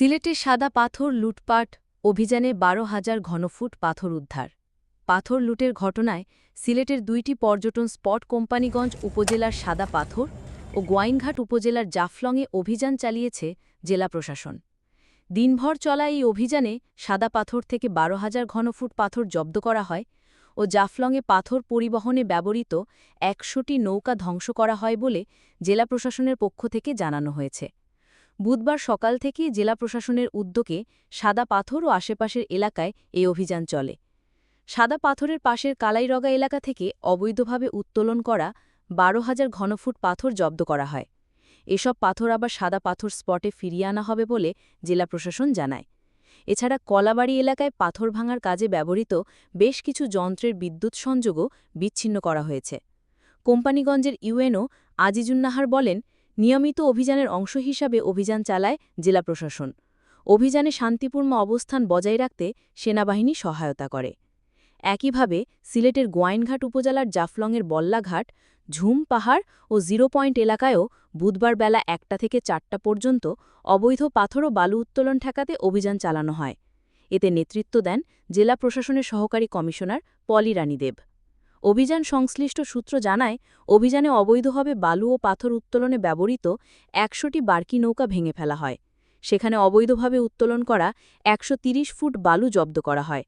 সিলেটে সাদা পাথর লুটপাট অভিযানে বারো হাজার ঘনফুট পাথর উদ্ধার। পাথর লুটের ঘটনায় সিলেটের দুইটি পর্যটন স্পট কোম্পানিগঞ্জ উপজেলার সাদা পাথর ও গোয়াইনঘাট উপজেলার জাফলংয়ে অভিযান চালিয়েছে জেলা প্রশাসন। দিনভর চলা এই অভিযানে সাদা পাথর থেকে বারো হাজার ঘনফুট পাথর জব্দ করা হয় ও জাফলংয়ে পাথর পরিবহনে ব্যবহৃত একশোটি নৌকা ধ্বংস করা হয় বলে জেলা প্রশাসনের পক্ষ থেকে জানানো হয়েছে। বুধবার সকাল থেকেই জেলা প্রশাসনের উদ্যোগে সাদা পাথর ও আশেপাশের এলাকায় এই অভিযান চলে। সাদা পাথরের পাশের কালাইরগা এলাকা থেকে অবৈধভাবে উত্তোলন করা বারো হাজার ঘনফুট পাথর জব্দ করা হয়। এসব পাথর আবার সাদা পাথর স্পটে ফিরিয়ে আনা হবে বলে জেলা প্রশাসন জানায়। এছাড়া কলাবাড়ি এলাকায় পাথর ভাঙার কাজে ব্যবহৃত বেশ কিছু যন্ত্রের বিদ্যুৎ সংযোগও বিচ্ছিন্ন করা হয়েছে। কোম্পানিগঞ্জের ইউএনও আজিজুন্নাহার বলেন নিয়মিত অভিযানের অংশ হিসাবে অভিযান চালায় জেলা প্রশাসন। অভিযানে শান্তিপূর্ণ অবস্থান বজায় রাখতে সেনাবাহিনী সহায়তা করে। একইভাবে সিলেটের গোয়াইনঘাট উপজেলার জাফলংয়ের বল্লাঘাট, ঝুম পাহাড় ও জিরো পয়েন্ট এলাকায়ও বুধবার বেলা একটা থেকে চারটা পর্যন্ত অবৈধ পাথর ও বালু উত্তোলন ঠেকাতে অভিযান চালানো হয়। এতে নেতৃত্ব দেন জেলা প্রশাসনের সহকারী কমিশনার পলি রানী দেব অভিযান সংশ্লিষ্ট সূত্র জানায়, অভিযানে অবৈধভাবে বালু ও পাথর উত্তোলনে ব্যবহৃত একশোটি বার্কি নৌকা ভেঙে ফেলা হয়। সেখানে অবৈধভাবে উত্তোলন করা একশো ফুট বালু জব্দ করা হয়।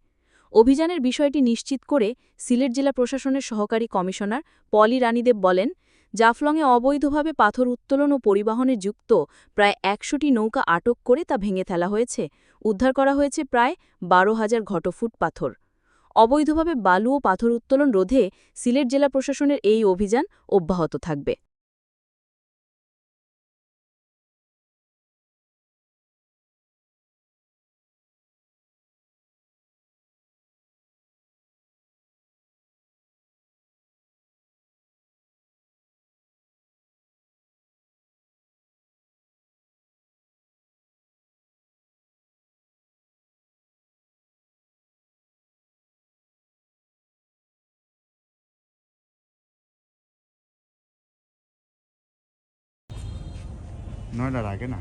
অভিযানের বিষয়টি নিশ্চিত করে সিলেট জেলা প্রশাসনের সহকারী কমিশনার পলি রানীদেব বলেন, জাফলংয়ে অবৈধভাবে পাথর উত্তোলন ও পরিবহনে যুক্ত প্রায় একশোটি নৌকা আটক করে তা ভেঙে ফেলা হয়েছে। উদ্ধার করা হয়েছে প্রায় বারো হাজার ঘটফুট পাথর। অবৈধভাবে বালু ও পাথর উত্তোলন রোধে সিলেট জেলা প্রশাসনের এই অভিযান অব্যাহত থাকবে। nói là lại cái nào.